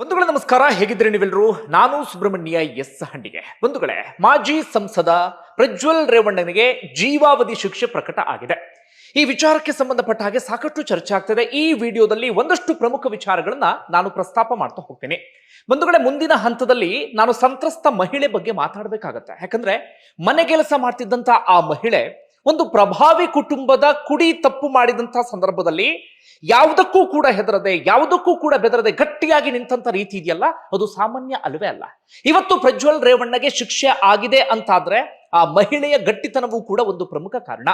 ಬಂಧುಗಳೇ, ನಮಸ್ಕಾರ. ಹೇಗಿದ್ರೆ ನೀವೆಲ್ಲರೂ? ನಾನು ಸುಬ್ರಹ್ಮಣ್ಯ ಎಸ್ ಹಂಡಿಗೆ ಬಂಧುಗಳೇ, ಮಾಜಿ ಸಂಸದ ಪ್ರಜ್ವಲ್ ರೇವಣ್ಣನಿಗೆ ಜೀವಾವಧಿ ಶಿಕ್ಷೆ ಪ್ರಕಟ ಆಗಿದೆ. ಈ ವಿಚಾರಕ್ಕೆ ಸಂಬಂಧಪಟ್ಟ ಹಾಗೆ ಸಾಕಷ್ಟು ಚರ್ಚೆ ಆಗ್ತಿದೆ. ಈ ವಿಡಿಯೋದಲ್ಲಿ ಒಂದಷ್ಟು ಪ್ರಮುಖ ವಿಚಾರಗಳನ್ನ ನಾನು ಪ್ರಸ್ತಾಪ ಮಾಡ್ತಾ ಹೋಗ್ತೀನಿ. ಬಂಧುಗಳೇ, ಮುಂದಿನ ಹಂತದಲ್ಲಿ ನಾನು ಸಂತ್ರಸ್ತ ಮಹಿಳೆ ಬಗ್ಗೆ ಮಾತಾಡಬೇಕಾಗತ್ತೆ. ಯಾಕಂದ್ರೆ, ಮನೆ ಕೆಲಸ ಮಾಡ್ತಿದ್ದಂತ ಆ ಮಹಿಳೆ ಒಂದು ಪ್ರಭಾವಿ ಕುಟುಂಬದ ಕುಡಿ ತಪ್ಪು ಮಾಡಿದಂತಹ ಸಂದರ್ಭದಲ್ಲಿ ಯಾವುದಕ್ಕೂ ಕೂಡ ಹೆದರದೆ, ಯಾವುದಕ್ಕೂ ಕೂಡ ಬೆದರದೆ ಗಟ್ಟಿಯಾಗಿ ನಿಂತಹ ರೀತಿ ಇದೆಯಲ್ಲ? ಅದು ಸಾಮಾನ್ಯ ಅಲ್ಲವೇ ಅಲ್ಲ. ಇವತ್ತು ಪ್ರಜ್ವಲ್ ರೇವಣ್ಣಗೆ ಶಿಕ್ಷೆ ಆಗಿದೆ ಅಂತಾದ್ರೆ ಆ ಮಹಿಳೆಯ ಗಟ್ಟಿತನವೂ ಕೂಡ ಒಂದು ಪ್ರಮುಖ ಕಾರಣ.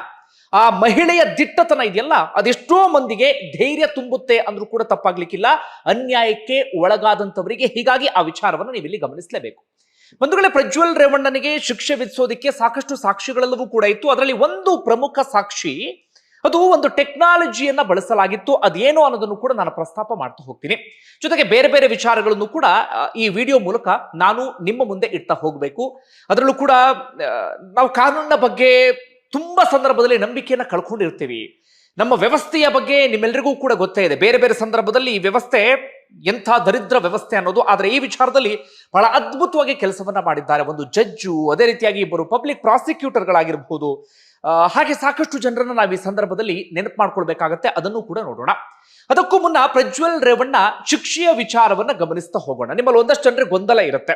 ಆ ಮಹಿಳೆಯ ದಿಟ್ಟತನ ಇದೆಯಲ್ಲ, ಅದೆಷ್ಟೋ ಮಂದಿಗೆ ಧೈರ್ಯ ತುಂಬುತ್ತೆ ಅಂದ್ರೂ ಕೂಡ ತಪ್ಪಾಗ್ಲಿಕ್ಕಿಲ್ಲ. ಅನ್ಯಾಯಕ್ಕೆ ಒಳಗಾದಂಥವರಿಗೆ ಹೀಗಾಗಿ ಆ ವಿಚಾರವನ್ನು ನೀವಿಲ್ಲಿ ಗಮನಿಸಲೇಬೇಕು. ಬಂಧುಗಳೇ, ಪ್ರಜ್ವಲ್ ರೇವಣ್ಣನಿಗೆ ಶಿಕ್ಷೆ ವಿಧಿಸೋದಕ್ಕೆ ಸಾಕಷ್ಟು ಸಾಕ್ಷಿಗಳೆಲ್ಲವೂ ಕೂಡ ಇತ್ತು. ಅದರಲ್ಲಿ ಒಂದು ಪ್ರಮುಖ ಸಾಕ್ಷಿ, ಅದು ಒಂದು ಟೆಕ್ನಾಲಜಿಯನ್ನ ಬಳಸಲಾಗಿತ್ತು. ಅದೇನು ಅನ್ನೋದನ್ನು ಕೂಡ ನಾನು ಪ್ರಸ್ತಾಪ ಮಾಡ್ತಾ ಹೋಗ್ತೀನಿ. ಜೊತೆಗೆ ಬೇರೆ ಬೇರೆ ವಿಚಾರಗಳನ್ನು ಕೂಡ ಈ ವಿಡಿಯೋ ಮೂಲಕ ನಾನು ನಿಮ್ಮ ಮುಂದೆ ಇಡ್ತಾ ಹೋಗಬೇಕು. ಅದರಲ್ಲೂ ಕೂಡ ನಾವು ಕಾನೂನಿನ ಬಗ್ಗೆ ತುಂಬಾ ಸಂದರ್ಭದಲ್ಲಿ ನಂಬಿಕೆಯನ್ನ ಕಳ್ಕೊಂಡಿರ್ತೀವಿ. ನಮ್ಮ ವ್ಯವಸ್ಥೆಯ ಬಗ್ಗೆ ನಿಮ್ಮೆಲ್ಲರಿಗೂ ಕೂಡ ಗೊತ್ತೇ ಇದೆ. ಬೇರೆ ಬೇರೆ ಸಂದರ್ಭದಲ್ಲಿ ಈ ವ್ಯವಸ್ಥೆ ಎಂಥ ದರಿದ್ರ ವ್ಯವಸ್ಥೆ ಅನ್ನೋದು, ಆದರೆ ಈ ವಿಚಾರದಲ್ಲಿ ಬಹಳ ಅದ್ಭುತವಾಗಿ ಕೆಲಸವನ್ನ ಮಾಡಿದ್ದಾರೆ. ಒಂದು ಜಡ್ಜು, ಅದೇ ರೀತಿಯಾಗಿ ಇಬ್ಬರು ಪಬ್ಲಿಕ್ ಪ್ರಾಸಿಕ್ಯೂಟರ್ಗಳಾಗಿರಬಹುದು. ಹಾಗೆ ಸಾಕಷ್ಟು ಜನರನ್ನ ನಾವು ಈ ಸಂದರ್ಭದಲ್ಲಿ ನೆನಪು ಮಾಡ್ಕೊಳ್ಬೇಕಾಗತ್ತೆ. ಅದನ್ನು ಕೂಡ ನೋಡೋಣ. ಅದಕ್ಕೂ ಮುನ್ನ ಪ್ರಜ್ವಲ್ ರೇವಣ್ಣ ಶಿಕ್ಷೆಯ ವಿಚಾರವನ್ನ ಗಮನಿಸ್ತಾ ಹೋಗೋಣ. ನಿಮ್ಮಲ್ಲಿ ಒಂದಷ್ಟು ಜನರಿಗೆ ಗೊಂದಲ ಇರುತ್ತೆ.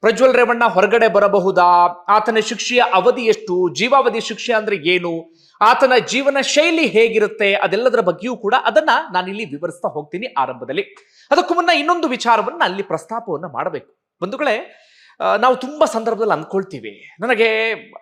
ಪ್ರಜ್ವಲ್ ರೇವಣ್ಣ ಹೊರಗಡೆ ಬರಬಹುದಾ? ಆತನ ಶಿಕ್ಷೆಯ ಅವಧಿ ಎಷ್ಟು? ಜೀವಾವಧಿ ಶಿಕ್ಷೆ ಅಂದ್ರೆ ಏನು? ಆತನ ಜೀವನ ಶೈಲಿ ಹೇಗಿರುತ್ತೆ? ಅದೆಲ್ಲದರ ಬಗ್ಗೆಯೂ ಕೂಡ ಅದನ್ನ ನಾನಿಲ್ಲಿ ವಿವರಿಸ್ತಾ ಹೋಗ್ತೀನಿ ಆರಂಭದಲ್ಲಿ. ಅದಕ್ಕೂ ಮುನ್ನ ಇನ್ನೊಂದು ವಿಚಾರವನ್ನ ಅಲ್ಲಿ ಪ್ರಸ್ತಾಪವನ್ನ ಮಾಡಬೇಕು. ಬಂಧುಗಳೇ ನಾವು ತುಂಬಾ ಸಂದರ್ಭದಲ್ಲಿ ಅಂದ್ಕೊಳ್ತೀವಿ. ನನಗೆ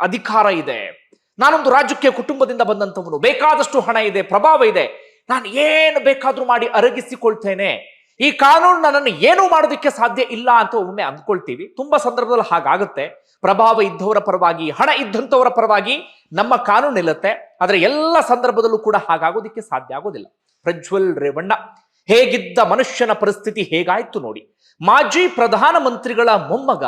ಅಧಿಕಾರ ಇದೆ. ನಾನೊಂದು ರಾಜ್ಯಕ್ಕೆ ಕುಟುಂಬದಿಂದ ಬಂದಂಥವನು. ಬೇಕಾದಷ್ಟು ಹಣ ಇದೆ, ಪ್ರಭಾವ ಇದೆ. ನಾನು ಏನು ಬೇಕಾದ್ರೂ ಮಾಡಿ ಅರಗಿಸಿಕೊಳ್ತೇನೆ. ಈ ಕಾನೂನು ನನ್ನನ್ನು ಏನೂ ಮಾಡೋದಕ್ಕೆ ಸಾಧ್ಯ ಇಲ್ಲ ಅಂತ ಒಮ್ಮೆ ಅಂದ್ಕೊಳ್ತೀವಿ. ತುಂಬಾ ಸಂದರ್ಭದಲ್ಲಿ ಹಾಗಾಗುತ್ತೆ. ಪ್ರಭಾವ ಇದ್ದವರ ಪರವಾಗಿ, ಹಣ ಇದ್ದಂಥವರ ಪರವಾಗಿ ನಮ್ಮ ಕಾನೂನು ನಿಲ್ಲುತ್ತೆ. ಆದರೆ ಎಲ್ಲ ಸಂದರ್ಭದಲ್ಲೂ ಕೂಡ ಹಾಗಾಗೋದಿಕ್ಕೆ ಸಾಧ್ಯ ಆಗೋದಿಲ್ಲ. ಪ್ರಜ್ವಲ್ ರೇವಣ್ಣ, ಹೇಗಿದ್ದ ಮನುಷ್ಯನ ಪರಿಸ್ಥಿತಿ ಹೇಗಾಯ್ತು ನೋಡಿ. ಮಾಜಿ ಪ್ರಧಾನ ಮಂತ್ರಿಗಳ ಮೊಮ್ಮಗ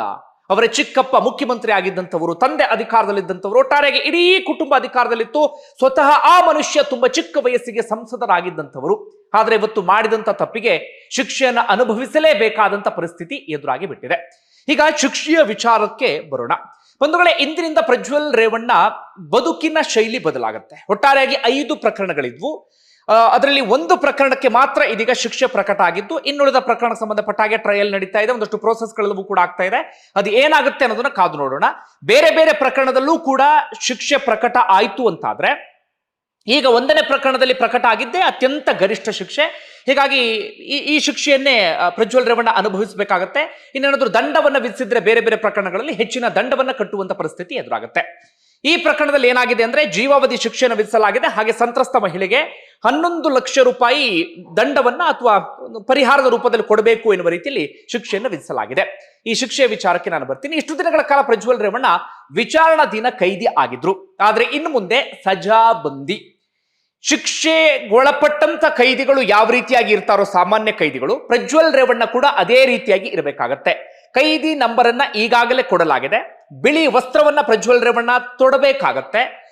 ಅವರ ಚಿಕ್ಕಪ್ಪ ಮುಖ್ಯಮಂತ್ರಿ ಆಗಿದ್ದಂಥವರು, ತಂದೆ ಅಧಿಕಾರದಲ್ಲಿದ್ದಂಥವರು ಒಟ್ಟಾರೆಗೆ ಇಡೀ ಕುಟುಂಬ ಅಧಿಕಾರದಲ್ಲಿತ್ತು, ಸ್ವತಃ ಆ ಮನುಷ್ಯ ತುಂಬಾ ಚಿಕ್ಕ ವಯಸ್ಸಿಗೆ ಸಂಸದರಾಗಿದ್ದಂಥವರು. ಆದರೆ ಇವತ್ತು ಮಾಡಿದಂಥ ತಪ್ಪಿಗೆ ಶಿಕ್ಷೆಯನ್ನು ಅನುಭವಿಸಲೇಬೇಕಾದಂಥ ಪರಿಸ್ಥಿತಿ ಎದುರಾಗಿ ಬಿಟ್ಟಿದೆ. ಈಗ ಶಿಕ್ಷೆಯ ವಿಚಾರಕ್ಕೆ ಬರೋಣ. ಬಂಧುಗಳೇ, ಇಂದಿನಿಂದ ಪ್ರಜ್ವಲ್ ರೇವಣ್ಣ ಬದುಕಿನ ಶೈಲಿ ಬದಲಾಗುತ್ತೆ. ಒಟ್ಟಾರೆಯಾಗಿ ಐದು ಪ್ರಕರಣಗಳಿದ್ವು. ಅದರಲ್ಲಿ ಒಂದು ಪ್ರಕರಣಕ್ಕೆ ಮಾತ್ರ ಇದೀಗ ಶಿಕ್ಷೆ ಪ್ರಕಟ ಆಗಿದ್ದು, ಇನ್ನುಳಿದ ಪ್ರಕರಣಕ್ಕೆ ಸಂಬಂಧಪಟ್ಟ ಹಾಗೆ ಟ್ರಯಲ್ ನಡೀತಾ ಇದೆ. ಒಂದಷ್ಟು ಪ್ರೋಸೆಸ್ಗಳೆಲ್ಲವೂ ಕೂಡ ಆಗ್ತಾ ಇದೆ. ಅದು ಏನಾಗುತ್ತೆ ಅನ್ನೋದನ್ನ ಕಾದು ನೋಡೋಣ. ಬೇರೆ ಬೇರೆ ಪ್ರಕರಣದಲ್ಲೂ ಕೂಡ ಶಿಕ್ಷೆ ಪ್ರಕಟ ಆಯ್ತು ಅಂತಾದ್ರೆ, ಈಗ ಒಂದನೇ ಪ್ರಕರಣದಲ್ಲಿ ಪ್ರಕಟ ಆಗಿದ್ದೇ ಅತ್ಯಂತ ಗರಿಷ್ಠ ಶಿಕ್ಷೆ. ಹೀಗಾಗಿ ಈ ಈ ಶಿಕ್ಷೆಯನ್ನೇ ಪ್ರಜ್ವಲ್ ರೇವಣ್ಣ ಅನುಭವಿಸಬೇಕಾಗತ್ತೆ. ಇನ್ನೇನಾದ್ರೂ ದಂಡವನ್ನು ವಿಧಿಸಿದ್ರೆ ಬೇರೆ ಬೇರೆ ಪ್ರಕರಣಗಳಲ್ಲಿ ಹೆಚ್ಚಿನ ದಂಡವನ್ನು ಕಟ್ಟುವಂತ ಪರಿಸ್ಥಿತಿ ಎದುರಾಗುತ್ತೆ. ಈ ಪ್ರಕರಣದಲ್ಲಿ ಏನಾಗಿದೆ ಅಂದ್ರೆ ಜೀವಾವಧಿ ಶಿಕ್ಷೆಯನ್ನು ವಿಧಿಸಲಾಗಿದೆ. ಹಾಗೆ ಸಂತ್ರಸ್ತ ಮಹಿಳೆಗೆ ಹನ್ನೊಂದು ಲಕ್ಷ ರೂಪಾಯಿ ದಂಡವನ್ನ ಅಥವಾ ಪರಿಹಾರದ ರೂಪದಲ್ಲಿ ಕೊಡಬೇಕು ಎನ್ನುವ ರೀತಿಯಲ್ಲಿ ಶಿಕ್ಷೆಯನ್ನು ವಿಧಿಸಲಾಗಿದೆ. ಈ ಶಿಕ್ಷೆಯ ವಿಚಾರಕ್ಕೆ ನಾನು ಬರ್ತೀನಿ. ಇಷ್ಟು ದಿನಗಳ ಕಾಲ ಪ್ರಜ್ವಲ್ ರೇವಣ್ಣ ವಿಚಾರಣಾಧೀನ ಕೈದಿ ಆಗಿದ್ರು. ಆದ್ರೆ ಇನ್ನು ಮುಂದೆ ಸಜಾ ಬಂದಿ ಶಿಕ್ಷೆಗೊಳಪಟ್ಟಂತ ಕೈದಿಗಳು ಯಾವ ರೀತಿಯಾಗಿ ಇರ್ತಾರೋ ಸಾಮಾನ್ಯ ಕೈದಿಗಳು, ಪ್ರಜ್ವಲ್ ರೇವಣ್ಣ ಕೂಡ ಅದೇ ರೀತಿಯಾಗಿ ಇರಬೇಕಾಗತ್ತೆ. ಕೈದಿ ನಂಬರನ್ನ ಈಗಾಗಲೇ ಕೊಡಲಾಗಿದೆ. ಬಿಳಿ ವಸ್ತ್ರವನ್ನ ಪ್ರಜ್ವಲ್ ರೇವಣ್ಣ ತೊಡಬೇಕಾಗತ್ತೆ.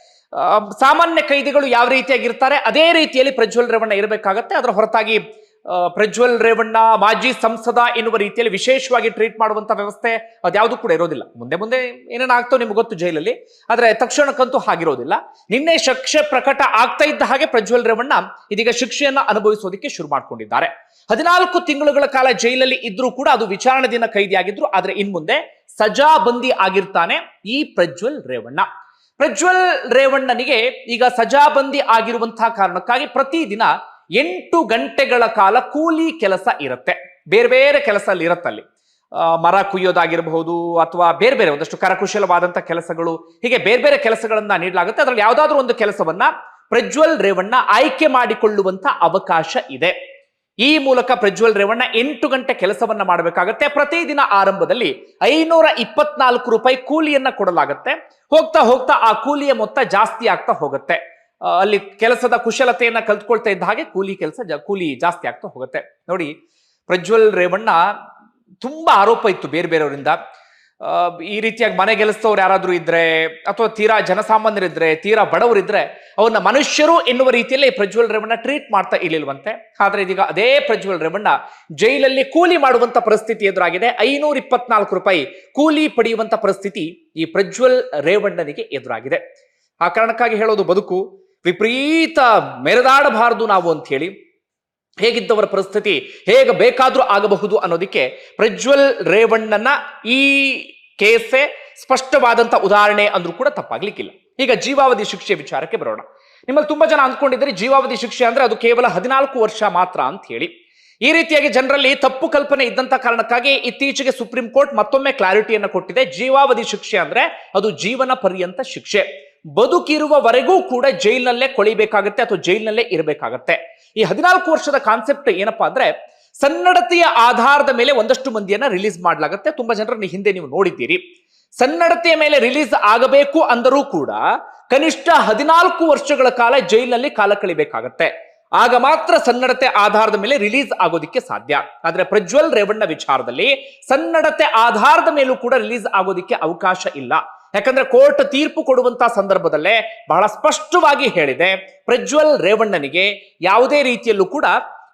ಸಾಮಾನ್ಯ ಕೈದಿಗಳು ಯಾವ ರೀತಿಯಾಗಿರ್ತಾರೆ, ಅದೇ ರೀತಿಯಲ್ಲಿ ಪ್ರಜ್ವಲ್ ರೇವಣ್ಣ ಇರಬೇಕಾಗತ್ತೆ. ಅದರ ಹೊರತಾಗಿ ಪ್ರಜ್ವಲ್ ರೇವಣ್ಣ, ಮಾಜಿ ಸಂಸದ ಎನ್ನುವ ರೀತಿಯಲ್ಲಿ ವಿಶೇಷವಾಗಿ ಟ್ರೀಟ್ ಮಾಡುವಂತ ವ್ಯವಸ್ಥೆ ಅದ್ಯಾವುದು ಕೂಡ ಇರೋದಿಲ್ಲ. ಮುಂದೆ ಮುಂದೆ ಏನೇನಾಗ್ತೋ ನಿಮ್ಗೆ ಗೊತ್ತು ಜೈಲಲ್ಲಿ. ಆದ್ರೆ ತಕ್ಷಣಕ್ಕಂತೂ ಹಾಗಿರೋದಿಲ್ಲ. ನಿನ್ನೆ ಶಿಕ್ಷೆ ಪ್ರಕಟ ಆಗ್ತಾ ಇದ್ದ ಹಾಗೆ ಪ್ರಜ್ವಲ್ ರೇವಣ್ಣ ಇದೀಗ ಶಿಕ್ಷೆಯನ್ನ ಅನುಭವಿಸೋದಕ್ಕೆ ಶುರು ಮಾಡ್ಕೊಂಡಿದ್ದಾರೆ. ಹದಿನಾಲ್ಕು ತಿಂಗಳುಗಳ ಕಾಲ ಜೈಲಲ್ಲಿ ಇದ್ರೂ ಕೂಡ ಅದು ವಿಚಾರಣೆ ದಿನ ಕೈದಿಯಾಗಿದ್ರು. ಆದ್ರೆ ಇನ್ ಮುಂದೆ ಸಜಾ ಬಂದಿ ಆಗಿರ್ತಾನೆ ಈ ಪ್ರಜ್ವಲ್ ರೇವಣ್ಣ. ಪ್ರಜ್ವಲ್ ರೇವಣ್ಣನಿಗೆ ಈಗ ಸಜಾಬಂದಿ ಆಗಿರುವಂತಹ ಕಾರಣಕ್ಕಾಗಿ ಪ್ರತಿದಿನ ಎಂಟು ಗಂಟೆಗಳ ಕಾಲ ಕೂಲಿ ಕೆಲಸ ಇರುತ್ತೆ. ಬೇರೆ ಬೇರೆ ಕೆಲಸ ಅಲ್ಲಿ. ಇರುತ್ತಲ್ಲಿ ಮರ ಕುಯ್ಯೋದಾಗಿರಬಹುದು ಅಥವಾ ಬೇರೆ ಬೇರೆ ಒಂದಷ್ಟು ಕರಕುಶಲವಾದಂತಹ ಕೆಲಸಗಳು, ಹೀಗೆ ಬೇರೆ ಬೇರೆ ಕೆಲಸಗಳನ್ನ ನೀಡಲಾಗುತ್ತೆ. ಅದರಲ್ಲಿ ಯಾವುದಾದ್ರೂ ಒಂದು ಕೆಲಸವನ್ನ ಪ್ರಜ್ವಲ್ ರೇವಣ್ಣ ಆಯ್ಕೆ ಮಾಡಿಕೊಳ್ಳುವಂತ ಅವಕಾಶ ಇದೆ. ಈ ಮೂಲಕ ಪ್ರಜ್ವಲ್ ರೇವಣ್ಣ ಎಂಟು ಗಂಟೆ ಕೆಲಸವನ್ನ ಮಾಡಬೇಕಾಗತ್ತೆ. ಪ್ರತಿದಿನ ಆರಂಭದಲ್ಲಿ ಐನೂರ ಇಪ್ಪತ್ನಾಲ್ಕು ರೂಪಾಯಿ ಕೂಲಿಯನ್ನ ಕೊಡಲಾಗತ್ತೆ. ಹೋಗ್ತಾ ಹೋಗ್ತಾ ಆ ಕೂಲಿಯ ಮೊತ್ತ ಜಾಸ್ತಿ ಆಗ್ತಾ ಹೋಗುತ್ತೆ. ಅಲ್ಲಿ ಕೆಲಸದ ಕುಶಲತೆಯನ್ನ ಕಲ್ತ್ಕೊಳ್ತಾ ಇದ್ದ ಹಾಗೆ ಕೂಲಿ ಕೆಲಸ ಕೂಲಿ ಜಾಸ್ತಿ ಆಗ್ತಾ ಹೋಗುತ್ತೆ. ನೋಡಿ, ಪ್ರಜ್ವಲ್ ರೇವಣ್ಣ ತುಂಬಾ ಆರೋಪ ಇತ್ತು ಬೇರೆ ಬೇರೆಯವರಿಂದ. ಈ ರೀತಿಯಾಗಿ ಮನೆ ಗೆಲ್ಲಿಸ್ತವ್ರು ಯಾರಾದರೂ ಇದ್ರೆ, ಅಥವಾ ತೀರಾ ಜನಸಾಮಾನ್ಯರಿದ್ರೆ, ತೀರಾ ಬಡವರಿದ್ರೆ, ಅವ್ರನ್ನ ಮನುಷ್ಯರು ಎನ್ನುವ ರೀತಿಯಲ್ಲಿ ಪ್ರಜ್ವಲ್ ರೇವಣ್ಣ ಟ್ರೀಟ್ ಮಾಡ್ತಾ ಇಲ್ಲಿಲ್ವಂತೆ. ಆದ್ರೆ ಇದೀಗ ಅದೇ ಪ್ರಜ್ವಲ್ ರೇವಣ್ಣ ಜೈಲಲ್ಲಿ ಕೂಲಿ ಮಾಡುವಂತ ಪರಿಸ್ಥಿತಿ ಎದುರಾಗಿದೆ. ಐನೂರ ಇಪ್ಪತ್ನಾಲ್ಕು ರೂಪಾಯಿ ಕೂಲಿ ಪಡೆಯುವಂತ ಪರಿಸ್ಥಿತಿ ಈ ಪ್ರಜ್ವಲ್ ರೇವಣ್ಣನಿಗೆ ಎದುರಾಗಿದೆ. ಆ ಕಾರಣಕ್ಕಾಗಿ ಹೇಳೋದು ಬದುಕು, ವಿಪರೀತ ಮೆರೆದಾಡಬಾರದು ನಾವು ಅಂತ ಹೇಳಿ ಹೇಗಿದ್ದವರ ಪರಿಸ್ಥಿತಿ ಹೇಗೆ ಬೇಕಾದರೂ ಆಗಬಹುದು ಅನ್ನೋದಕ್ಕೆ ಪ್ರಜ್ವಲ್ ರೇವಣ್ಣನ ಈ ಕೇಸೆ ಸ್ಪಷ್ಟವಾದಂತ ಉದಾಹರಣೆ ಅಂದ್ರೂ ಕೂಡ ತಪ್ಪಾಗ್ಲಿಕ್ಕಿಲ್ಲ. ಈಗ ಜೀವಾವಧಿ ಶಿಕ್ಷೆ ವಿಚಾರಕ್ಕೆ ಬರೋಣ. ನಿಮ್ಮಲ್ಲಿ ತುಂಬಾ ಜನ ಅಂದ್ಕೊಂಡಿದ್ರೆ ಜೀವಾವಧಿ ಶಿಕ್ಷೆ ಅಂದ್ರೆ ಅದು ಕೇವಲ ಹದಿನಾಲ್ಕು ವರ್ಷ ಮಾತ್ರ ಅಂತ ಹೇಳಿ. ಈ ರೀತಿಯಾಗಿ ಜನರಲ್ಲಿ ತಪ್ಪು ಕಲ್ಪನೆ ಇದ್ದಂತ ಕಾರಣಕ್ಕಾಗಿ ಇತ್ತೀಚೆಗೆ ಸುಪ್ರೀಂ ಕೋರ್ಟ್ ಮತ್ತೊಮ್ಮೆ ಕ್ಲಾರಿಟಿಯನ್ನು ಕೊಟ್ಟಿದೆ. ಜೀವಾವಧಿ ಶಿಕ್ಷೆ ಅಂದ್ರೆ ಅದು ಜೀವನ ಪರ್ಯಂತ ಶಿಕ್ಷೆ. ಬದುಕಿರುವವರೆಗೂ ಕೂಡ ಜೈಲಿನಲ್ಲೇ ಕೊಳಿಬೇಕಾಗತ್ತೆ ಅಥವಾ ಜೈಲಿನಲ್ಲೇ ಇರಬೇಕಾಗತ್ತೆ. ಈ ಹದಿನಾಲ್ಕು ವರ್ಷದ ಕಾನ್ಸೆಪ್ಟ್ ಏನಪ್ಪಾ ಅಂದ್ರೆ, ಸನ್ನಡತೆಯ ಆಧಾರದ ಮೇಲೆ ಒಂದಷ್ಟು ಮಂದಿಯನ್ನ ರಿಲೀಸ್ ಮಾಡಲಾಗುತ್ತೆ. ತುಂಬಾ ಜನರನ್ನ ಹಿಂದೆ ನೀವು ನೋಡಿದ್ದೀರಿ. ಸನ್ನಡತೆಯ ಮೇಲೆ ರಿಲೀಸ್ ಆಗಬೇಕು ಅಂದರೂ ಕೂಡ ಕನಿಷ್ಠ ಹದಿನಾಲ್ಕು ವರ್ಷಗಳ ಕಾಲ ಜೈಲಿನಲ್ಲಿ ಕಾಲ ಕಳಿಬೇಕಾಗತ್ತೆ. ಆಗ ಮಾತ್ರ ಸನ್ನಡತೆ ಆಧಾರದ ಮೇಲೆ ರಿಲೀಸ್ ಆಗೋದಿಕ್ಕೆ ಸಾಧ್ಯ. ಆದ್ರೆ ಪ್ರಜ್ವಲ್ ರೇವಣ್ಣ ವಿಚಾರದಲ್ಲಿ ಸನ್ನಡತೆ ಆಧಾರದ ಮೇಲೂ ಕೂಡ ರಿಲೀಸ್ ಆಗೋದಿಕ್ಕೆ ಅವಕಾಶ ಇಲ್ಲ. ಯಾಕಂದ್ರೆ ಕೋರ್ಟ್ ತೀರ್ಪು ಕೊಡುವಂತ ಸಂದರ್ಭದಲ್ಲೇ ಬಹಳ ಸ್ಪಷ್ಟವಾಗಿ ಹೇಳಿದೆ, ಪ್ರಜ್ವಲ್ ರೇವಣ್ಣನಿಗೆ ಯಾವುದೇ ರೀತಿಯಲ್ಲೂ ಕೂಡ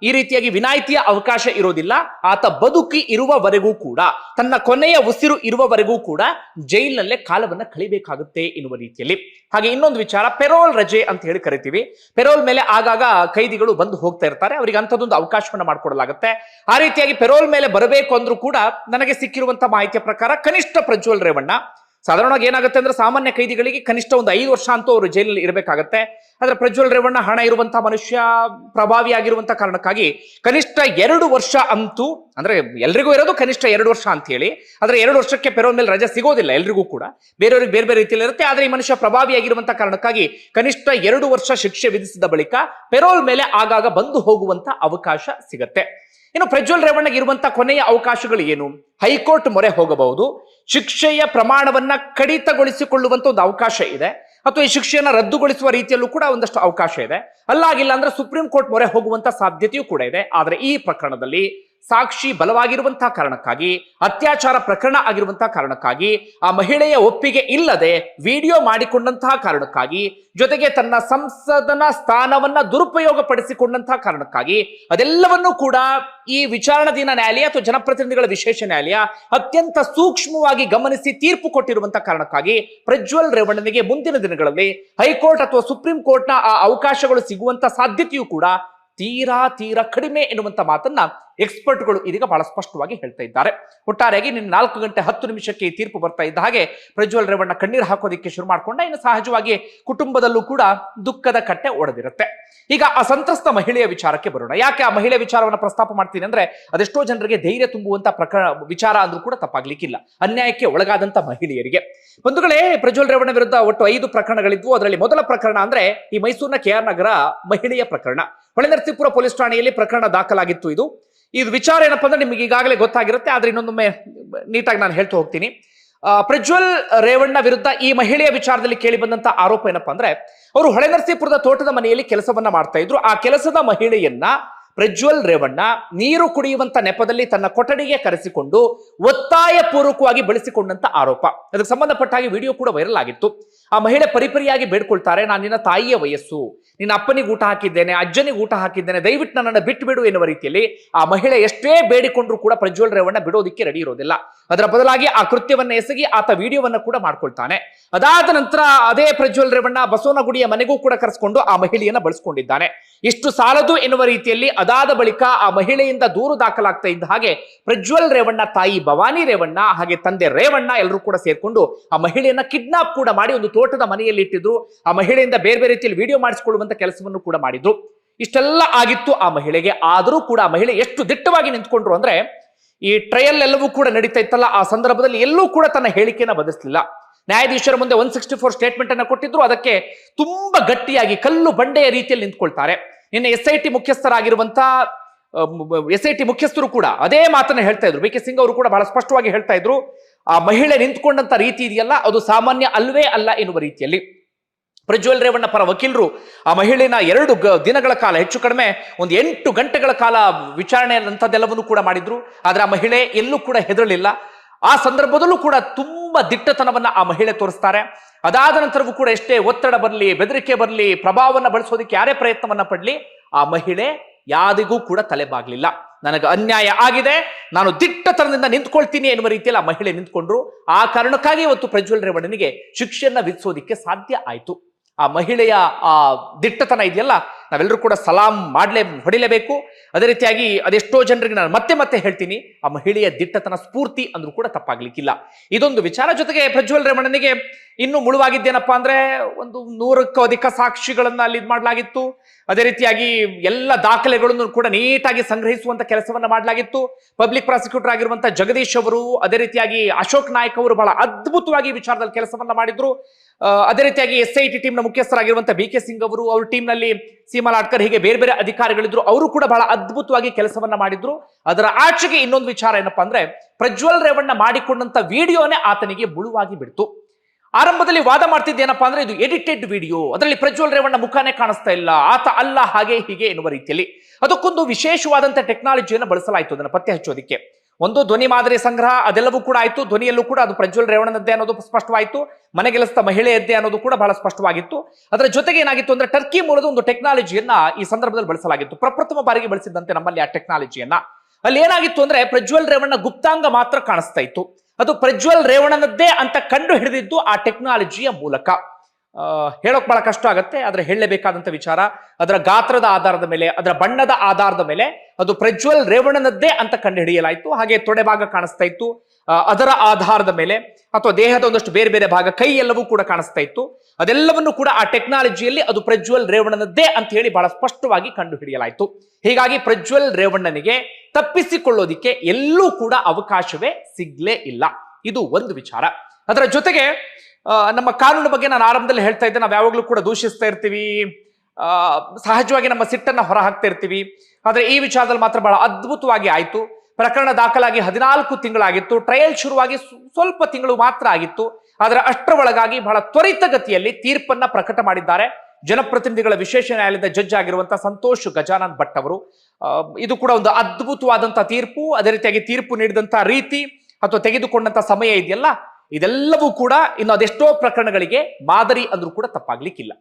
ಈ ರೀತಿಯಾಗಿ ವಿನಾಯಿತಿಯ ಅವಕಾಶ ಇರೋದಿಲ್ಲ. ಆತ ಬದುಕಿ ಇರುವವರೆಗೂ ಕೂಡ, ತನ್ನ ಕೊನೆಯ ಉಸಿರು ಇರುವವರೆಗೂ ಕೂಡ ಜೈಲಿನಲ್ಲೇ ಕಾಲವನ್ನು ಕಳಿಬೇಕಾಗುತ್ತೆ ಎನ್ನುವ ರೀತಿಯಲ್ಲಿ. ಹಾಗೆ ಇನ್ನೊಂದು ವಿಚಾರ, ಪೆರೋಲ್ ರಜೆ ಅಂತ ಹೇಳಿ ಕರಿತೀವಿ. ಪೆರೋಲ್ ಮೇಲೆ ಆಗಾಗ ಕೈದಿಗಳು ಬಂದು ಹೋಗ್ತಾ ಇರ್ತಾರೆ. ಅವರಿಗೆ ಅಂಥದ್ದೊಂದು ಅವಕಾಶವನ್ನು ಮಾಡಿಕೊಡಲಾಗುತ್ತೆ. ಆ ರೀತಿಯಾಗಿ ಪೆರೋಲ್ ಮೇಲೆ ಬರಬೇಕು ಅಂದ್ರೂ ಕೂಡ ನನಗೆ ಸಿಕ್ಕಿರುವಂತಹ ಮಾಹಿತಿಯ ಪ್ರಕಾರ ಕನಿಷ್ಠ ಪ್ರಜ್ವಲ್ ರೇವಣ್ಣ ಸಾಧಾರಣವಾಗಿ ಏನಾಗುತ್ತೆ ಅಂದ್ರೆ ಸಾಮಾನ್ಯ ಕೈದಿಗಳಿಗೆ ಕನಿಷ್ಠ ಒಂದು ಐದು ವರ್ಷ ಅಂತೂ ಅವರು ಜೈಲಲ್ಲಿ ಇರಬೇಕಾಗತ್ತೆ. ಆದ್ರೆ ಪ್ರಜ್ವಲ್ ರೇವಣ್ಣ ಹಣ ಇರುವಂತಹ ಮನುಷ್ಯ ಪ್ರಭಾವಿ ಆಗಿರುವಂತಹ ಕಾರಣಕ್ಕಾಗಿ ಕನಿಷ್ಠ ಎರಡು ವರ್ಷ ಅಂತೂ, ಅಂದ್ರೆ ಎಲ್ರಿಗೂ ಇರೋದು ಕನಿಷ್ಠ ಎರಡು ವರ್ಷ ಅಂತ ಹೇಳಿ, ಆದ್ರೆ ಎರಡು ವರ್ಷಕ್ಕೆ ಪೆರೋಲ್ ಮೇಲೆ ರಜೆ ಸಿಗೋದಿಲ್ಲ ಎಲ್ರಿಗೂ ಕೂಡ. ಬೇರೆಯವ್ರಿಗೆ ಬೇರೆ ಬೇರೆ ರೀತಿಯಲ್ಲಿ ಇರುತ್ತೆ, ಆದ್ರೆ ಈ ಮನುಷ್ಯ ಪ್ರಭಾವಿಯಾಗಿರುವಂತ ಕಾರಣಕ್ಕಾಗಿ ಕನಿಷ್ಠ ಎರಡು ವರ್ಷ ಶಿಕ್ಷೆ ವಿಧಿಸಿದ ಬಳಿಕ ಪೆರೋಲ್ ಮೇಲೆ ಆಗಾಗ ಬಂದು ಹೋಗುವಂತ ಅವಕಾಶ ಸಿಗತ್ತೆ. ಇನ್ನು ಪ್ರಜ್ವಲ್ ರೇವಣ್ಣಗೆ ಇರುವಂತಹ ಕೊನೆಯ ಅವಕಾಶಗಳು ಏನು? ಹೈಕೋರ್ಟ್ ಮೊರೆ ಹೋಗಬಹುದು. ಶಿಕ್ಷೆಯ ಪ್ರಮಾಣವನ್ನ ಕಡಿತಗೊಳಿಸಿಕೊಳ್ಳುವಂತ ಒಂದು ಅವಕಾಶ ಇದೆ. ಅಥವಾ ಈ ಶಿಕ್ಷೆಯನ್ನ ರದ್ದುಗೊಳಿಸುವ ರೀತಿಯಲ್ಲೂ ಕೂಡ ಒಂದಷ್ಟು ಅವಕಾಶ ಇದೆ. ಅಲ್ಲಾಗಿಲ್ಲ ಅಂದ್ರೆ ಸುಪ್ರೀಂ ಕೋರ್ಟ್ ಮೊರೆ ಹೋಗುವಂತ ಸಾಧ್ಯತೆಯೂ ಕೂಡ ಇದೆ. ಆದ್ರೆ ಈ ಪ್ರಕರಣದಲ್ಲಿ ಸಾಕ್ಷಿ ಬಲವಾಗಿರುವಂತಹ ಕಾರಣಕ್ಕಾಗಿ, ಅತ್ಯಾಚಾರ ಪ್ರಕರಣ ಆಗಿರುವಂತಹ ಕಾರಣಕ್ಕಾಗಿ, ಆ ಮಹಿಳೆಯ ಒಪ್ಪಿಗೆ ಇಲ್ಲದೆ ವಿಡಿಯೋ ಮಾಡಿಕೊಂಡಂತಹ ಕಾರಣಕ್ಕಾಗಿ, ಜೊತೆಗೆ ತನ್ನ ಸಂಸದನ ಸ್ಥಾನವನ್ನ ದುರುಪಯೋಗ ಪಡಿಸಿಕೊಂಡಂತಹ ಕಾರಣಕ್ಕಾಗಿ, ಅದೆಲ್ಲವನ್ನೂ ಕೂಡ ಈ ವಿಚಾರಣಾಧೀನ ನ್ಯಾಯಾಲಯ ಅಥವಾ ಜನಪ್ರತಿನಿಧಿಗಳ ವಿಶೇಷ ನ್ಯಾಯಾಲಯ ಅತ್ಯಂತ ಸೂಕ್ಷ್ಮವಾಗಿ ಗಮನಿಸಿ ತೀರ್ಪು ಕೊಟ್ಟಿರುವಂತಹ ಕಾರಣಕ್ಕಾಗಿ ಪ್ರಜ್ವಲ್ ರೇವಣ್ಣನಿಗೆ ಮುಂದಿನ ದಿನಗಳಲ್ಲಿ ಹೈಕೋರ್ಟ್ ಅಥವಾ ಸುಪ್ರೀಂ ಕೋರ್ಟ್ನ ಆ ಅವಕಾಶಗಳು ಸಿಗುವಂತ ಸಾಧ್ಯತೆಯೂ ಕೂಡ ತೀರಾ ತೀರಾ ಕಡಿಮೆ ಎನ್ನುವಂತ ಮಾತನ್ನ ಎಕ್ಸ್ಪರ್ಟ್ಗಳು ಇದೀಗ ಬಹಳ ಸ್ಪಷ್ಟವಾಗಿ ಹೇಳ್ತಾ ಇದ್ದಾರೆ. ಒಟ್ಟಾರೆಯಾಗಿ ನಿನ್ನ ನಾಲ್ಕು ಗಂಟೆ ಹತ್ತು ನಿಮಿಷಕ್ಕೆ ಈ ತೀರ್ಪು ಬರ್ತಾ ಇದ್ದ ಹಾಗೆ ಪ್ರಜ್ವಲ್ ರೇವಣ್ಣ ಕಣ್ಣೀರು ಹಾಕೋದಿಕ್ಕೆ ಶುರು ಮಾಡ್ಕೊಂಡ ಇನ್ನು ಸಹಜವಾಗಿ ಕುಟುಂಬದಲ್ಲೂ ಕೂಡ ದುಃಖದ ಕಟ್ಟೆ ಒಡೆದಿರುತ್ತೆ. ಈಗ ಆ ಸಂತ್ರಸ್ತ ಮಹಿಳೆಯ ವಿಚಾರಕ್ಕೆ ಬರೋಣ. ಯಾಕೆ ಆ ಮಹಿಳೆ ವಿಚಾರವನ್ನು ಪ್ರಸ್ತಾಪ ಮಾಡ್ತೀನಿ ಅಂದ್ರೆ ಅದೆಷ್ಟೋ ಜನರಿಗೆ ಧೈರ್ಯ ತುಂಬುವಂತ ಪ್ರಕರಣ ವಿಚಾರ ಅಂದ್ರೂ ಕೂಡ ತಪ್ಪಾಗ್ಲಿಕ್ಕಿಲ್ಲ. ಅನ್ಯಾಯಕ್ಕೆ ಒಳಗಾದಂತ ಮಹಿಳೆಯರಿಗೆ. ಬಂಧುಗಳೇ, ಪ್ರಜ್ವಲ್ ರೇವಣ್ಣ ವಿರುದ್ಧ ಒಟ್ಟು ಐದು ಪ್ರಕರಣಗಳಿದ್ವು. ಅದರಲ್ಲಿ ಮೊದಲ ಪ್ರಕರಣ ಅಂದ್ರೆ ಈ ಮೈಸೂರಿನ ಕೆ ಆರ್ ನಗರ ಮಹಿಳೆಯ ಪ್ರಕರಣ. ಹೊಳೆನರಸೀಪುರ ಪೊಲೀಸ್ ಠಾಣೆಯಲ್ಲಿ ಪ್ರಕರಣ ದಾಖಲಾಗಿತ್ತು ಇದು. ಇದು ವಿಚಾರ ಏನಪ್ಪಾ ಅಂದ್ರೆ ನಿಮಗೆ ಈಗಾಗಲೇ ಗೊತ್ತಾಗಿರುತ್ತೆ, ಆದ್ರೆ ಇನ್ನೊಂದೊಮ್ಮೆ ನೀಟಾಗಿ ನಾನು ಹೇಳ್ತಾ ಹೋಗ್ತೀನಿ. ಪ್ರಜ್ವಲ್ ರೇವಣ್ಣ ವಿರುದ್ಧ ಈ ಮಹಿಳೆಯ ವಿಚಾರದಲ್ಲಿ ಕೇಳಿ ಬಂದಂತ ಆರೋಪ ಏನಪ್ಪಾ ಅಂದ್ರೆ, ಅವರು ಹೊಳೆನರಸೀಪುರದ ತೋಟದ ಮನೆಯಲ್ಲಿ ಕೆಲಸವನ್ನ ಮಾಡ್ತಾ ಇದ್ರು. ಆ ಕೆಲಸದ ಮಹಿಳೆಯನ್ನ ಪ್ರಜ್ವಲ್ ರೇವಣ್ಣ ನೀರು ಕುಡಿಯುವಂತ ನೆಪದಲ್ಲಿ ತನ್ನ ಕೊಠಡಿಗೆ ಕರೆಸಿಕೊಂಡು ಒತ್ತಾಯ ಪೂರ್ವಕವಾಗಿ ಬಳಸಿಕೊಂಡಂತ ಆರೋಪ. ಅದಕ್ಕೆ ಸಂಬಂಧಪಟ್ಟ ಹಾಗೆ ವಿಡಿಯೋ ಕೂಡ ವೈರಲ್ ಆಗಿತ್ತು. ಆ ಮಹಿಳೆ ಪರಿಪರಿಯಾಗಿ ಬೇಡ್ಕೊಳ್ತಾರೆ, ನಾನು ನಿನ್ನ ತಾಯಿಯ ವಯಸ್ಸು, ನಿನ್ನ ಅಪ್ಪನಿಗೆ ಊಟ ಹಾಕಿದ್ದೇನೆ, ಅಜ್ಜನಿಗೆ ಊಟ ಹಾಕಿದ್ದೇನೆ, ದಯವಿಟ್ಟು ನನ್ನನ್ನು ಬಿಟ್ಟು ಬಿಡು ಎನ್ನುವ ರೀತಿಯಲ್ಲಿ ಆ ಮಹಿಳೆ ಎಷ್ಟೇ ಬೇಡಿಕೊಂಡ್ರು ಕೂಡ ಪ್ರಜ್ವಲ್ ರೇವಣ್ಣ ಬಿಡೋದಿಕ್ಕೆ ರೆಡಿ ಇರೋದಿಲ್ಲ. ಅದರ ಬದಲಾಗಿ ಆ ಕೃತ್ಯವನ್ನ ಎಸಗಿ ಆತ ವಿಡಿಯೋವನ್ನ ಕೂಡ ಮಾಡ್ಕೊಳ್ತಾನೆ. ಅದಾದ ನಂತರ ಅದೇ ಪ್ರಜ್ವಲ್ ರೇವಣ್ಣ ಬಸವನಗುಡಿಯ ಮನೆಗೂ ಕೂಡ ಕರೆಸ್ಕೊಂಡು ಆ ಮಹಿಳೆಯನ್ನ ಬಳಸ್ಕೊಂಡಿದ್ದಾನೆ. ಇಷ್ಟು ಸಾಲದು ಎನ್ನುವ ರೀತಿಯಲ್ಲಿ ಅದಾದ ಬಳಿಕ ಆ ಮಹಿಳೆಯಿಂದ ದೂರು ದಾಖಲಾಗ್ತಾ ಇದ್ದ ಹಾಗೆ ಪ್ರಜ್ವಲ್ ರೇವಣ್ಣ ತಾಯಿ ಭವಾನಿ ರೇವಣ್ಣ ಹಾಗೆ ತಂದೆ ರೇವಣ್ಣ ಎಲ್ಲರೂ ಕೂಡ ಸೇರ್ಕೊಂಡು ಆ ಮಹಿಳೆಯನ್ನ ಕಿಡ್ನಾಪ್ ಕೂಡ ಮಾಡಿ ಒಂದು ತೋಟದ ಮನೆಯಲ್ಲಿ ಇಟ್ಟಿದ್ರು ಆ ಮಹಿಳೆಯಿಂದ ಬೇರೆ ಬೇರೆ ರೀತಿಯಲ್ಲಿ ವಿಡಿಯೋ ಮಾಡಿಸಿಕೊಳ್ಳುವಂತ ಕೆಲಸವನ್ನು ಕೂಡ ಮಾಡಿದ್ರು ಇಷ್ಟೆಲ್ಲ ಆಗಿತ್ತು ಆ ಮಹಿಳೆಗೆ. ಆದರೂ ಕೂಡ ಆ ಮಹಿಳೆ ಎಷ್ಟು ದಿಟ್ಟವಾಗಿ ನಿಂತ್ಕೊಂಡ್ರು ಅಂದ್ರೆ, ಈ ಟ್ರಯಲ್ ಎಲ್ಲವೂ ಕೂಡ ನಡೀತಾ ಇತ್ತಲ್ಲ, ಆ ಸಂದರ್ಭದಲ್ಲಿ ಎಲ್ಲೂ ಕೂಡ ತನ್ನ ಹೇಳಿಕೆಯನ್ನ ಬದಲಿಸಲಿಲ್ಲ. ನ್ಯಾಯಾಧೀಶರ ಮುಂದೆ ಒನ್ ಸಿಕ್ಸ್ಟಿ ಫೋರ್ ಸ್ಟೇಟ್ಮೆಂಟ್ ಅನ್ನು ಕೊಟ್ಟಿದ್ರು, ಅದಕ್ಕೆ ತುಂಬಾ ಗಟ್ಟಿಯಾಗಿ ಕಲ್ಲು ಬಂಡೆಯ ರೀತಿಯಲ್ಲಿ ನಿಂತ್ಕೊಳ್ತಾರೆ. ನಿನ್ನೆ ಎಸ್ ಐ ಟಿ ಮುಖ್ಯಸ್ಥರಾಗಿರುವಂತ ಎಸ್ ಐ ಟಿ ಮುಖ್ಯಸ್ಥರು ಕೂಡ ಅದೇ ಮಾತನ್ನ ಹೇಳ್ತಾ ಇದ್ರು. ಬಿ ಕೆ ಸಿಂಗ್ ಅವರು ಕೂಡ ಬಹಳ ಸ್ಪಷ್ಟವಾಗಿ ಹೇಳ್ತಾ ಇದ್ರು ಆ ಮಹಿಳೆ ನಿಂತ್ಕೊಂಡಂತ ರೀತಿ ಇದೆಯಲ್ಲ, ಅದು ಸಾಮಾನ್ಯ ಅಲ್ವೇ ಅಲ್ಲ ಎನ್ನುವ ರೀತಿಯಲ್ಲಿ. ಪ್ರಜ್ವಲ್ ರೇವಣ್ಣ ಪರ ವಕೀಲರು ಆ ಮಹಿಳೆನ ಎರಡು ದಿನಗಳ ಕಾಲ, ಹೆಚ್ಚು ಕಡಿಮೆ ಒಂದು ಎಂಟು ಗಂಟೆಗಳ ಕಾಲ ವಿಚಾರಣೆ ಅಂಥದ್ದೆಲ್ಲವನ್ನು ಕೂಡ ಮಾಡಿದ್ರು. ಆದ್ರೆ ಆ ಮಹಿಳೆ ಎಲ್ಲೂ ಕೂಡ ಹೆದರಲಿಲ್ಲ. ಆ ಸಂದರ್ಭದಲ್ಲೂ ಕೂಡ ತುಂಬಾ ದಿಟ್ಟತನವನ್ನ ಆ ಮಹಿಳೆ ತೋರಿಸ್ತಾರೆ. ಅದಾದ ನಂತರವೂ ಕೂಡ ಎಷ್ಟೇ ಒತ್ತಡ ಬರಲಿ, ಬೆದರಿಕೆ ಬರಲಿ, ಪ್ರಭಾವವನ್ನು ಬಳಸೋದಕ್ಕೆ ಯಾರೇ ಪ್ರಯತ್ನವನ್ನ ಪಡಲಿ, ಆ ಮಹಿಳೆ ಯಾರಿಗೂ ಕೂಡ ತಲೆಬಾಗ್ಲಿಲ್ಲ ನನಗೆ ಅನ್ಯಾಯ ಆಗಿದೆ, ನಾನು ದಿಟ್ಟತನದಿಂದ ನಿಂತ್ಕೊಳ್ತೀನಿ ಎನ್ನುವ ರೀತಿಯಲ್ಲಿ ಆ ಮಹಿಳೆ ನಿಂತ್ಕೊಂಡ್ರು. ಆ ಕಾರಣಕ್ಕಾಗಿ ಇವತ್ತು ಪ್ರಜ್ವಲ್ ರೇವಣ್ಣನಿಗೆ ಶಿಕ್ಷೆಯನ್ನ ವಿಧಿಸೋದಿಕ್ಕೆ ಸಾಧ್ಯ ಆಯ್ತು. ಆ ಮಹಿಳೆಯ ಆ ದಿಟ್ಟತನ ಇದೆಯಲ್ಲ, ನಾವೆಲ್ಲರೂ ಕೂಡ ಸಲಾಂ ಮಾಡಲೇ, ಹೊಡಿಲೇಬೇಕು. ಅದೇ ರೀತಿಯಾಗಿ ಅದೆಷ್ಟೋ ಜನರಿಗೆ ನಾನು ಮತ್ತೆ ಮತ್ತೆ ಹೇಳ್ತೀನಿ, ಆ ಮಹಿಳೆಯ ದಿಟ್ಟತನ ಸ್ಫೂರ್ತಿ ಅಂದ್ರೂ ಕೂಡ ತಪ್ಪಾಗ್ಲಿಕ್ಕಿಲ್ಲ. ಇದೊಂದು ವಿಚಾರ ಜೊತೆಗೆ ಪ್ರಜ್ವಲ್ ರೇವಣ್ಣನಿಗೆ ಇನ್ನು ಮುಳುವಾಗಿದ್ದೇನಪ್ಪಾ ಅಂದ್ರೆ, ಒಂದು ನೂರಕ್ಕೂ ಅಧಿಕ ಸಾಕ್ಷಿಗಳನ್ನ ಅಲ್ಲಿ ಇದು ಮಾಡಲಾಗಿತ್ತು. ಅದೇ ರೀತಿಯಾಗಿ ಎಲ್ಲ ದಾಖಲೆಗಳನ್ನು ಕೂಡ ನೀಟಾಗಿ ಸಂಗ್ರಹಿಸುವಂತ ಕೆಲಸವನ್ನ ಮಾಡಲಾಗಿತ್ತು. ಪಬ್ಲಿಕ್ ಪ್ರಾಸಿಕ್ಯೂಟರ್ ಆಗಿರುವಂತಹ ಜಗದೀಶ್ ಅವರು, ಅದೇ ರೀತಿಯಾಗಿ ಅಶೋಕ್ ನಾಯ್ಕ ಅವರು ಬಹಳ ಅದ್ಭುತವಾಗಿ ವಿಚಾರದಲ್ಲಿ ಕೆಲಸವನ್ನ ಮಾಡಿದ್ರು. ಅದೇ ರೀತಿಯಾಗಿ ಎಸ್ ಐ ಟಿ ಟೀಮ್ನ ಮುಖ್ಯಸ್ಥರಾಗಿರುವಂತಹ ಬಿ ಕೆ ಸಿಂಗ್ ಅವರು, ಅವ್ರ ಟೀಮ್ನಲ್ಲಿ ಸೀಮಾ ಲಾಟ್ಕರ್ ಹೀಗೆ ಬೇರೆ ಬೇರೆ ಅಧಿಕಾರಿಗಳಿದ್ರು. ಅವರು ಕೂಡ ಬಹಳ ಅದ್ಭುತವಾಗಿ ಕೆಲಸವನ್ನ ಮಾಡಿದ್ರು. ಅದರ ಆಚೆಗೆ ಇನ್ನೊಂದು ವಿಚಾರ ಏನಪ್ಪಾ ಅಂದ್ರೆ, ಪ್ರಜ್ವಲ್ ರೇವಣ್ಣ ಮಾಡಿಕೊಂಡಂತ ವಿಡಿಯೋನೇ ಆತನಿಗೆ ಮುಳುವಾಗಿ ಬಿಡ್ತು. ಆರಂಭದಲ್ಲಿ ವಾದ ಮಾಡ್ತಿದ್ದೇನಪ್ಪಾ ಅಂದ್ರೆ, ಇದು ಎಡಿಟೆಡ್ ವಿಡಿಯೋ. ಅದರಲ್ಲಿ ಪ್ರಜ್ವಲ್ ರೇವಣ್ಣ ಮುಖಾನೇ ಕಾಣಿಸ್ತಾ ಇಲ್ಲ. ಆತ ಅಲ್ಲ, ಹಾಗೆ ಹೀಗೆ ಎನ್ನುವ ರೀತಿಯಲ್ಲಿ. ಅದಕ್ಕೊಂದು ವಿಶೇಷವಾದಂತಹ ಟೆಕ್ನಾಲಜಿಯನ್ನು ಬಳಸಲಾಯಿತು ಅದನ್ನು ಪತ್ತೆ ಹಚ್ಚೋದಕ್ಕೆ. ಒಂದು ಧ್ವನಿ ಮಾದರಿ ಸಂಗ್ರಹ, ಅದೆಲ್ಲವೂ ಕೂಡ ಆಯಿತು. ಧ್ವನಿಯಲ್ಲೂ ಕೂಡ ಅದು ಪ್ರಜ್ವಲ್ ರೇವಣ್ಣನದ್ದೇ ಅನ್ನೋದು ಸ್ಪಷ್ಟವಾಯಿತು. ಮನೆಗೆಲಸದ ಮಹಿಳೆಯದ್ದೇ ಅನ್ನೋದು ಕೂಡ ಬಹಳ ಸ್ಪಷ್ಟವಾಗಿತ್ತು. ಅದರ ಜೊತೆಗೆ ಏನಾಗಿತ್ತು ಅಂದ್ರೆ ಟರ್ಕಿ ಮೂಲದ ಒಂದು ಟೆಕ್ನಾಲಜಿಯನ್ನ ಈ ಸಂದರ್ಭದಲ್ಲಿ ಬಳಸಲಾಗಿತ್ತು. ಪ್ರಪ್ರಥಮ ಬಾರಿಗೆ ಬಳಸಿದಂತೆ ನಮ್ಮಲ್ಲಿ ಆ ಟೆಕ್ನಾಲಜಿಯನ್ನ. ಅಲ್ಲಿ ಏನಾಗಿತ್ತು ಅಂದ್ರೆ ಪ್ರಜ್ವಲ್ ರೇವಣ್ಣ ಗುಪ್ತಾಂಗ ಮಾತ್ರ ಕಾಣಿಸ್ತಾ ಇತ್ತು. ಅದು ಪ್ರಜ್ವಲ್ ರೇವಣ್ಣನದ್ದೇ ಅಂತ ಕಂಡು ಹಿಡಿದಿದ್ದು ಆ ಟೆಕ್ನಾಲಜಿಯ ಮೂಲಕ. ಹೇಳೋಕ್ ಬಹಳ ಕಷ್ಟ ಆಗುತ್ತೆ, ಆದ್ರೆ ಹೇಳಲೇಬೇಕಾದಂತ ವಿಚಾರ. ಅದರ ಗಾತ್ರದ ಆಧಾರದ ಮೇಲೆ, ಅದರ ಬಣ್ಣದ ಆಧಾರದ ಮೇಲೆ, ಅದು ಪ್ರಜ್ವಲ್ ರೇವಣನದ್ದೇ ಅಂತ ಕಂಡು ಹಿಡಿಯಲಾಯಿತು ಹಾಗೆ ತೊಡೆ ಭಾಗ ಕಾಣಿಸ್ತಾ ಇತ್ತು. ಅದರ ಆಧಾರದ ಮೇಲೆ, ಅಥವಾ ದೇಹದ ಒಂದಷ್ಟು ಬೇರೆ ಬೇರೆ ಭಾಗ, ಕೈ ಎಲ್ಲವೂ ಕೂಡ ಕಾಣಿಸ್ತಾ ಇತ್ತು. ಅದೆಲ್ಲವನ್ನು ಕೂಡ ಆ ಟೆಕ್ನಾಲಜಿಯಲ್ಲಿ ಅದು ಪ್ರಜ್ವಲ್ ರೇವಣ್ಣನದ್ದೇ ಅಂತ ಹೇಳಿ ಬಹಳ ಸ್ಪಷ್ಟವಾಗಿ ಕಂಡು ಹಿಡಿಯಲಾಯಿತು ಹೀಗಾಗಿ ಪ್ರಜ್ವಲ್ ರೇವಣ್ಣನಿಗೆ ತಪ್ಪಿಸಿಕೊಳ್ಳೋದಿಕ್ಕೆ ಎಲ್ಲೂ ಕೂಡ ಅವಕಾಶವೇ ಸಿಗ್ಲೇ ಇಲ್ಲ. ಇದು ಒಂದು ವಿಚಾರ. ಅದರ ಜೊತೆಗೆ ನಮ್ಮ ಕಾನೂನು ಬಗ್ಗೆ ನಾನು ಆರಂಭದಲ್ಲಿ ಹೇಳ್ತಾ ಇದ್ದೆ, ನಾವು ಯಾವಾಗಲೂ ಕೂಡ ದೂಷಿಸ್ತಾ ಇರ್ತೀವಿ. ಸಹಜವಾಗಿ ನಮ್ಮ ಸಿಟ್ಟನ್ನ ಹೊರ ಹಾಕ್ತಾ ಇರ್ತೀವಿ. ಆದರೆ ಈ ವಿಚಾರದಲ್ಲಿ ಮಾತ್ರ ಬಹಳ ಅದ್ಭುತವಾಗಿ ಆಯಿತು. ಪ್ರಕರಣ ದಾಖಲಾಗಿ ಹದಿನಾಲ್ಕು ತಿಂಗಳಾಗಿತ್ತು. ಟ್ರಯಲ್ ಶುರುವಾಗಿ ಸ್ವ- ಸ್ವಲ್ಪ ತಿಂಗಳು ಮಾತ್ರ ಆಗಿತ್ತು. ಆದರೆ ಅಷ್ಟರ ಒಳಗಾಗಿ ಬಹಳ ತ್ವರಿತಗತಿಯಲ್ಲಿ ತೀರ್ಪನ್ನ ಪ್ರಕಟ ಮಾಡಿದ್ದಾರೆ. ಜನಪ್ರತಿನಿಧಿಗಳ ವಿಶೇಷ ನ್ಯಾಯಾಲಯದ ಜಡ್ಜ್ ಆಗಿರುವಂತಹ ಸಂತೋಷ್ ಗಜಾನಂದ್ ಭಟ್ ಅವರು. ಇದು ಕೂಡ ಒಂದು ಅದ್ಭುತವಾದಂತಹ ತೀರ್ಪು. ಅದೇ ರೀತಿಯಾಗಿ ತೀರ್ಪು ನೀಡಿದಂತಹ ರೀತಿ ಅಥವಾ ತೆಗೆದುಕೊಂಡಂತ ಸಮಯ ಇದೆಯಲ್ಲ ಇದೆಲ್ಲವೂ ಕೂಡ ಇನ್ನು ಅದೆಷ್ಟೋ ಪ್ರಕರಣಗಳಿಗೆ ಮಾದರಿ ಅಂದ್ರೂ ಕೂಡ ತಪ್ಪಾಗ್ಲಿಕ್ಕಿಲ್ಲ.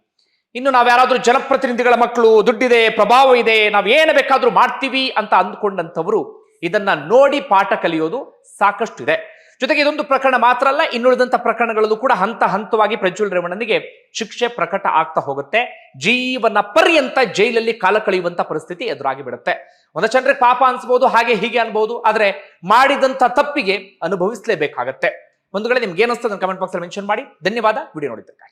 ಇನ್ನು ನಾವ್ಯಾರಾದ್ರೂ ಜನಪ್ರತಿನಿಧಿಗಳ ಮಕ್ಕಳು, ದುಡ್ಡಿದೆ, ಪ್ರಭಾವ ಇದೆ, ನಾವು ಏನು ಬೇಕಾದ್ರೂ ಮಾಡ್ತೀವಿ ಅಂತ ಅಂದ್ಕೊಂಡಂಥವರು ಇದನ್ನ ನೋಡಿ ಪಾಠ ಕಲಿಯೋದು ಸಾಕಷ್ಟು ಇದೆ ಜೊತೆಗೆ ಇದೊಂದು ಪ್ರಕರಣ ಮಾತ್ರ ಅಲ್ಲ, ಇನ್ನುಳಿದಂಥ ಪ್ರಕರಣಗಳಲ್ಲೂ ಕೂಡ ಹಂತ ಹಂತವಾಗಿ ಪ್ರಜ್ವಲ್ ರೇವಣ್ಣನಿಗೆ ಶಿಕ್ಷೆ ಪ್ರಕಟ ಆಗ್ತಾ ಹೋಗುತ್ತೆ. ಜೀವನ ಪರ್ಯಂತ ಜೈಲಲ್ಲಿ ಕಾಲ ಕಳೆಯುವಂತ ಪರಿಸ್ಥಿತಿ ಎದುರಾಗಿ ಬಿಡುತ್ತೆ ಒಂದ ಜನರಿಗೆ ಪಾಪ ಅನ್ಸ್ಬೋದು, ಹಾಗೆ ಹೀಗೆ ಅನ್ಬೋದು, ಆದ್ರೆ ಮಾಡಿದಂತ ತಪ್ಪಿಗೆ ಅನುಭವಿಸಲೇಬೇಕಾಗತ್ತೆ. ಒಂದು ವೇಳೆ ನಿಮ್ಗೆ ಏನಿಸ್ತದೆ ಕಮೆಂಟ್ ಬಾಕ್ಸ್ ಅಲ್ಲಿ ಮೆನ್ಷನ್ ಮಾಡಿ. ಧನ್ಯವಾದ. ವಿಡಿಯೋ ನೋಡಿದ್ದಕ್ಕಾಗಿ.